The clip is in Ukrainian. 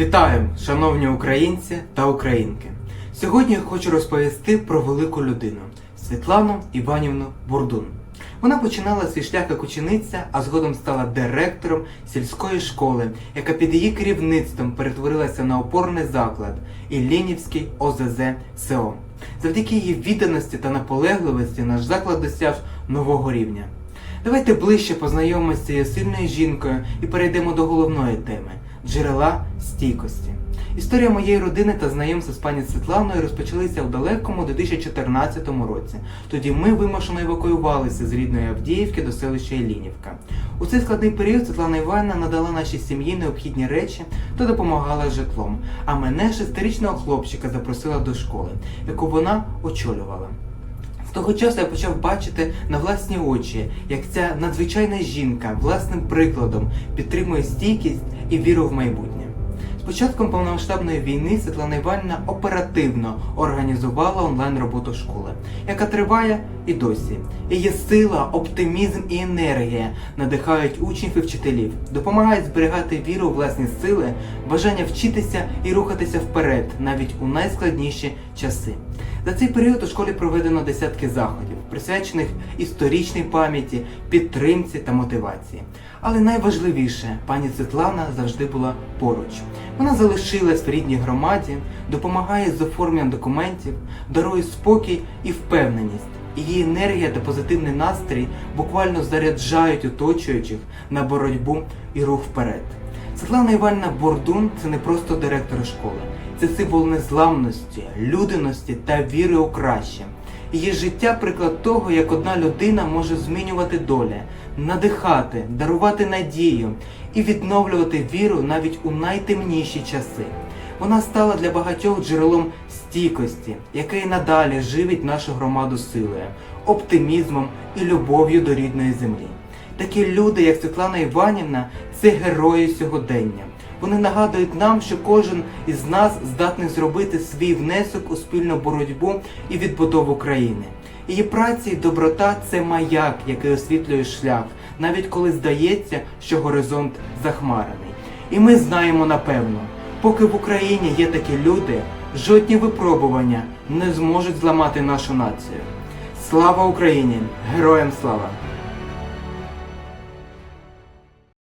Вітаю, шановні українці та українки. Сьогодні я хочу розповісти про велику людину Світлану Іванівну Бурдун. Вона починала свій шлях як учениця, а згодом стала директором сільської школи, яка під її керівництвом перетворилася на опорний заклад Іллінівський ОЗЗ СО. Завдяки її відданості та наполегливості наш заклад досяг нового рівня. Давайте ближче познайомимося з цією сильною жінкою і перейдемо до головної теми джерела стійкості. Історія моєї родини та знайомства з пані Світланою розпочалися в далекому 2014 році. Тоді ми вимушено евакуювалися з рідної Авдіївки до селища Ілінівка. У цей складний період Світлана Іванівна надала нашій сім'ї необхідні речі та допомагала житлом. А мене шестирічного хлопчика запросила до школи, яку вона очолювала. Того часу я почав бачити на власні очі, як ця надзвичайна жінка власним прикладом підтримує стійкість і віру в майбутнє. З початком повномасштабної війни Світлана Іванівна оперативно організувала онлайн роботу школи, яка триває і досі. Її сила, оптимізм і енергія надихають учнів і вчителів, допомагають зберігати віру у власні сили, бажання вчитися і рухатися вперед навіть у найскладніші часи. За цей період у школі проведено десятки заходів, присвячених історичній пам'яті, підтримці та мотивації. Але найважливіше, пані Світлана завжди була поруч. Вона залишилась в рідній громаді, допомагає з оформленням документів, дарує спокій і впевненість. Її енергія та позитивний настрій буквально заряджають оточуючих на боротьбу і рух вперед. Світлана Іванівна Бордун це не просто директор школи, це символ незламності, людяності та віри у краще. Її життя приклад того, як одна людина може змінювати доля, надихати, дарувати надію і відновлювати віру навіть у найтемніші часи. Вона стала для багатьох джерелом стійкості, яке і надалі живить нашу громаду силою, оптимізмом і любов'ю до рідної землі. Такі люди, як Світлана Іванівна, це герої сьогодення. Вони нагадують нам, що кожен із нас здатний зробити свій внесок у спільну боротьбу і відбудову країни. Її праця і доброта це маяк, який освітлює шлях, навіть коли здається, що горизонт захмарений. І ми знаємо напевно, поки в Україні є такі люди, жодні випробування не зможуть зламати нашу націю. Слава Україні! Героям слава!